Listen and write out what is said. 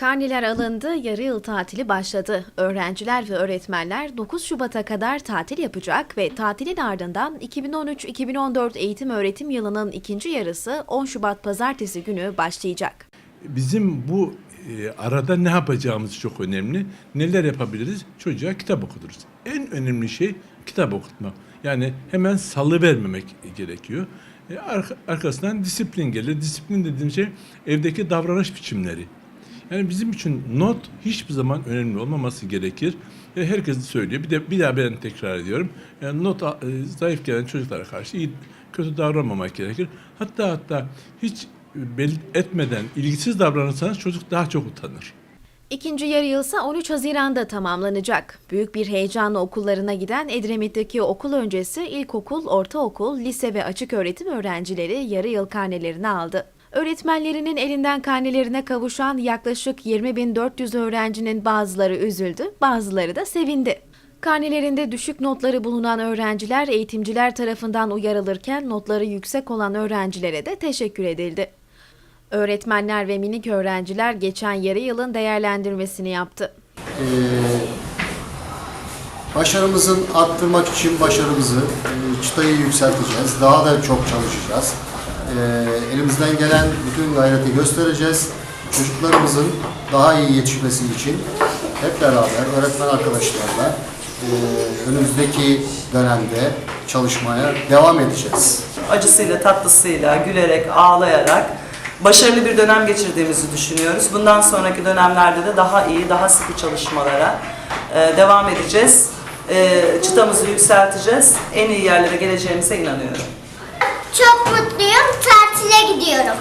Karneler alındı, yarı yıl tatili başladı. Öğrenciler ve öğretmenler 9 Şubat'a kadar tatil yapacak ve tatilin ardından 2013-2014 eğitim öğretim yılının ikinci yarısı 10 Şubat pazartesi günü başlayacak. Bizim bu e, arada ne yapacağımız çok önemli. Neler yapabiliriz? Çocuğa kitap okuturuz. En önemli şey kitap okutmak. Yani hemen salı vermemek gerekiyor. E, arka- arkasından disiplin gelir. Disiplin dediğim şey evdeki davranış biçimleri. Yani bizim için not hiçbir zaman önemli olmaması gerekir. E, herkes de söylüyor. Bir de bir daha ben tekrar ediyorum. Yani not e, zayıf gelen çocuklara karşı iyi, kötü davranmamak gerekir. Hatta hatta hiç belli etmeden ilgisiz davranırsanız çocuk daha çok utanır. İkinci yarı yılsa 13 Haziran'da tamamlanacak. Büyük bir heyecanla okullarına giden Edremit'teki okul öncesi ilkokul, ortaokul, lise ve açık öğretim öğrencileri yarı yıl karnelerini aldı. Öğretmenlerinin elinden karnelerine kavuşan yaklaşık 20.400 öğrencinin bazıları üzüldü, bazıları da sevindi. Karnelerinde düşük notları bulunan öğrenciler eğitimciler tarafından uyarılırken notları yüksek olan öğrencilere de teşekkür edildi. Öğretmenler ve minik öğrenciler geçen yarı yılın değerlendirmesini yaptı. Ee, başarımızın arttırmak için başarımızı, e, çıtayı yükselteceğiz. Daha da çok çalışacağız. Ee, elimizden gelen bütün gayreti göstereceğiz. Çocuklarımızın daha iyi yetişmesi için hep beraber öğretmen arkadaşlarla e, önümüzdeki dönemde çalışmaya devam edeceğiz. acısıyla, tatlısıyla, gülerek, ağlayarak başarılı bir dönem geçirdiğimizi düşünüyoruz. Bundan sonraki dönemlerde de daha iyi, daha sıkı çalışmalara e, devam edeceğiz. E, çıtamızı yükselteceğiz. En iyi yerlere geleceğimize inanıyorum. Çok ediyorum.